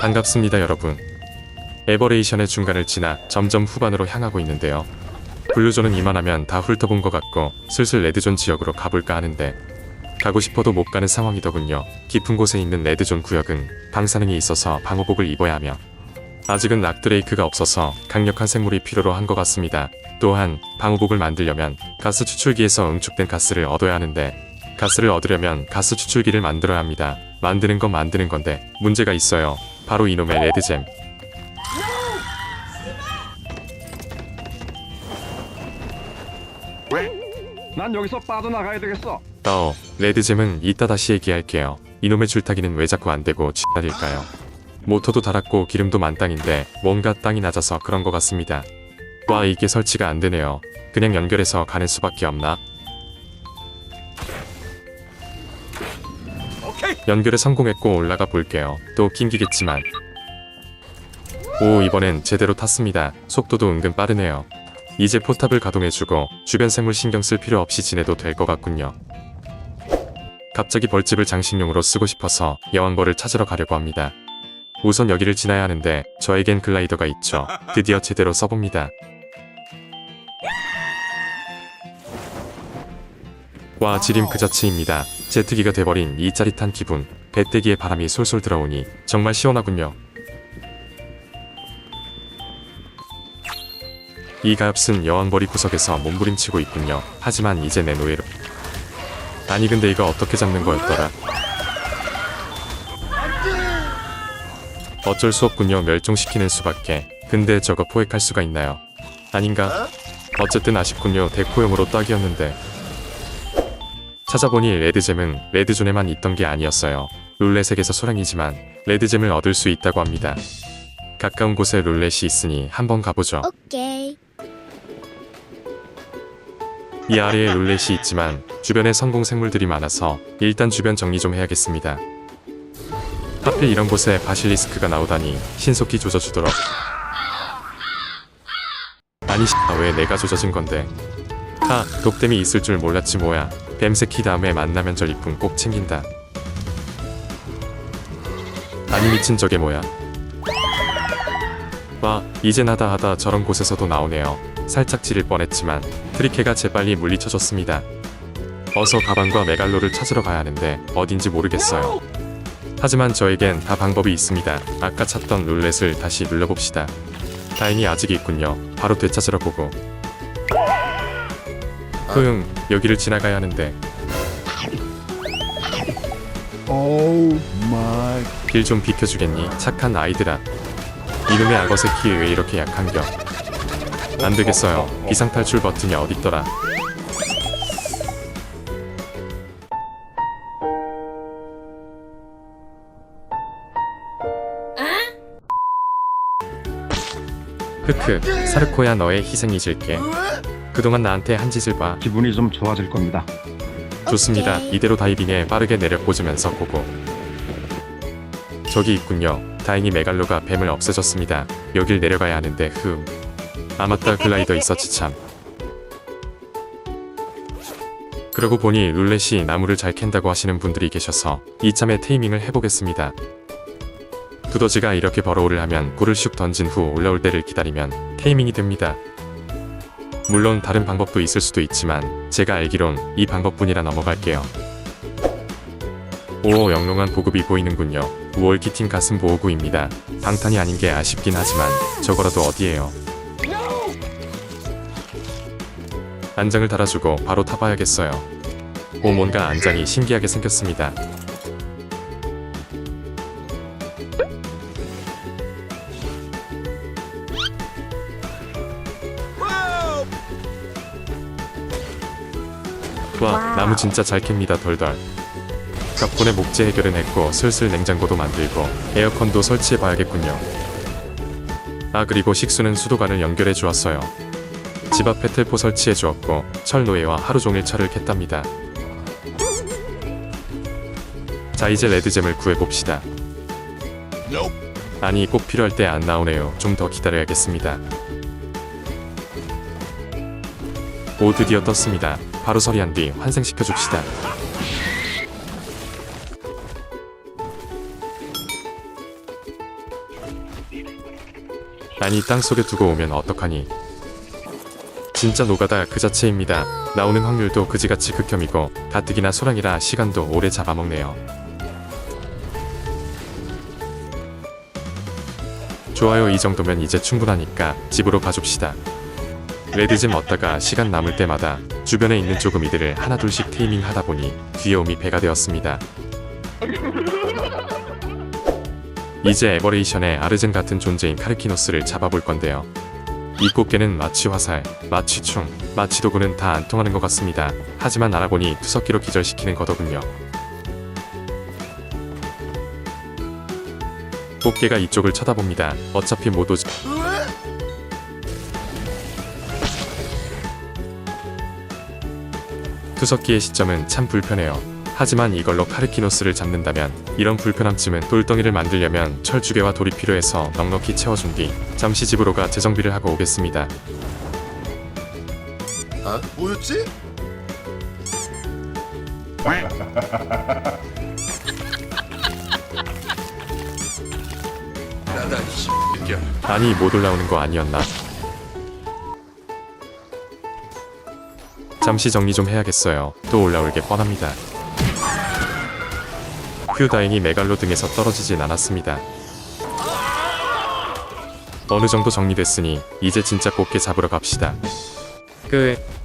반갑습니다 여러분. 에버레이션의 중간을 지나 점점 후반으로 향하고 있는데요. 블루존은 이만하면 다 훑어본 것 같고 슬슬 레드존 지역으로 가볼까 하는데 가고 싶어도 못 가는 상황이더군요. 깊은 곳에 있는 레드존 구역은 방사능이 있어서 방호복을 입어야 하며 아직은 락드레이크가 없어서 강력한 생물이 필요로 한 것 같습니다. 또한 방호복을 만들려면 가스 추출기에서 응축된 가스를 얻어야 하는데 가스를 얻으려면 가스 추출기를 만들어야 합니다. 만드는 건 만드는 건데 문제가 있어요. 바로 이놈의 레드잼. 난 여기서 빠져나가야 되겠어. 어, 레드잼은 이따 다시 얘기할게요. 이놈의 줄타기는 왜 자꾸 안 되고 지랄일까요? 모터도 달았고 기름도 만땅인데 뭔가 땅이 낮아서 그런 것 같습니다. 와 이게 설치가 안 되네요. 그냥 연결해서 가는 수밖에 없나? 연결에 성공했고 올라가 볼게요. 또 낑기겠지만. 오 이번엔 제대로 탔습니다. 속도도 은근 빠르네요. 이제 포탑을 가동해주고 주변 생물 신경 쓸 필요 없이 지내도 될 것 같군요. 갑자기 벌집을 장식용으로 쓰고 싶어서 여왕벌을 찾으러 가려고 합니다. 우선 여기를 지나야 하는데 저에겐 글라이더가 있죠. 드디어 제대로 써봅니다. 와 지림 그 자체입니다. 제트기가 돼버린 이 짜릿한 기분. 배때기에 바람이 솔솔 들어오니 정말 시원하군요. 이 가엾은 여왕벌이 구석에서 몸부림치고 있군요. 하지만 이제 내 노예로. 아니 근데 이거 어떻게 잡는 거였더라? 어쩔 수 없군요. 멸종시키는 수밖에. 근데 저거 포획할 수가 있나요? 아닌가? 어쨌든 아쉽군요. 대포용으로 딱이었는데. 찾아보니 레드잼은 레드존에만 있던 게 아니었어요. 룰렛에게서 소량이지만 레드잼을 얻을 수 있다고 합니다. 가까운 곳에 룰렛이 있으니 한번 가보죠. 오케이. 이 아래에 룰렛이 있지만 주변에 성공 생물들이 많아서 일단 주변 정리 좀 해야겠습니다. 하필 이런 곳에 바실리스크가 나오다니 신속히 조져주도록. 아니 왜 내가 조져진 건데? 하 독댐이 있을 줄 몰랐지 뭐야. 뱀새끼 다음에 만나면 전리품 꼭 챙긴다. 아니 미친 저게 뭐야? 와 이젠 하다 하다 저런 곳에서도 나오네요. 살짝 지릴 뻔했지만 트리케가 재빨리 물리쳐줬습니다. 어서 가방과 메갈로를 찾으러 가야 하는데 어딘지 모르겠어요. 하지만 저에겐 다 방법이 있습니다. 아까 찾던 룰렛을 다시 눌러봅시다. 다행히 아직 있군요. 바로 되찾으러 보고. 흐응, 여기를 지나가야 하는데 오 마이. 길 좀 비켜주겠니? 착한 아이들아. 이놈의 악어 새끼 왜 이렇게 약한겨? 안 되겠어요. 비상 탈출 버튼이 어딨더라. 크크, 사르코야 너의 희생 잊을게. 그동안 나한테 한 짓을 봐. 기분이 좀 좋아질 겁니다. 좋습니다. 오케이. 이대로 다이빙에 빠르게 내려 꽂으면서 고고. 저기 있군요. 다행히 메갈로가 뱀을 없애줬습니다. 여길 내려가야 하는데 흠. 아 맞다 글라이더 있었지 참. 그러고 보니 룰렛이 나무를 잘 캔다고 하시는 분들이 계셔서 이참에 테이밍을 해보겠습니다. 두더지가 이렇게 버러우를 하면 꿀을 슉 던진 후 올라올 때를 기다리면 테이밍이 됩니다. 물론 다른 방법도 있을 수도 있지만 제가 알기론 이 방법뿐이라 넘어갈게요. 오 영롱한 보급이 보이는군요. 우월키팅 가슴 보호구입니다. 방탄이 아닌 게 아쉽긴 하지만 저거라도 어디에요. 안장을 달아주고 바로 타봐야겠어요. 오 뭔가 안장이 신기하게 생겼습니다. 와 나무 진짜 잘 캡니다 덜덜. 덕분에 목재 해결은 했고 슬슬 냉장고도 만들고 에어컨도 설치해 봐야겠군요. 아 그리고 식수는 수도관을 연결해 주었어요. 집 앞에 텔포 설치해 주었고 철노예와 하루 종일 철을 캤답니다. 자 이제 레드잼을 구해봅시다. 아니 꼭 필요할 때 안 나오네요. 좀 더 기다려야겠습니다. 오 드디어 떴습니다 바로 서리한 뒤 환생시켜 줍시다. 아니 땅속에 두고 오면 어떡하니? 진짜 노가다 그 자체입니다. 나오는 확률도 그지같이 극혐이고 가뜩이나 소량이라 시간도 오래 잡아먹네요. 좋아요 이 정도면 이제 충분하니까 집으로 가줍시다. 레드잼 얻다가 시간 남을 때마다 주변에 있는 조금이들을 하나둘씩 테이밍 하다 보니 귀여움이 배가 되었습니다 이제 에버레이션의 아르젠 같은 존재인 카르키노스를 잡아볼 건데요. 이 꽃게는 마취 화살, 마취 충, 마취 도구는 다 안 통하는 것 같습니다. 하지만 알아보니 투석기로 기절시키는 거더군요. 꽃게가 이쪽을 쳐다봅니다. 어차피 못 오지. 투석기의 시점은 참 불편해요. 하지만 이걸로 카르키노스를 잡는다면 이런 불편함쯤은 돌덩이를 만들려면 철주개와 돌이 필요해서 넉넉히 채워준 뒤 잠시 집으로 가 재정비를 하고 오겠습니다. 아 뭐였지? 나다 씨 느껴. 아니 못 올라오는 거 아니었나? 잠시 정리 좀 해야겠어요. 또 올라올 게 뻔합니다. 휴 다행히 메갈로 등에서 떨어지진 않았습니다. 어느 정도 정리됐으니 이제 진짜 꽃게 잡으러 갑시다. 끝.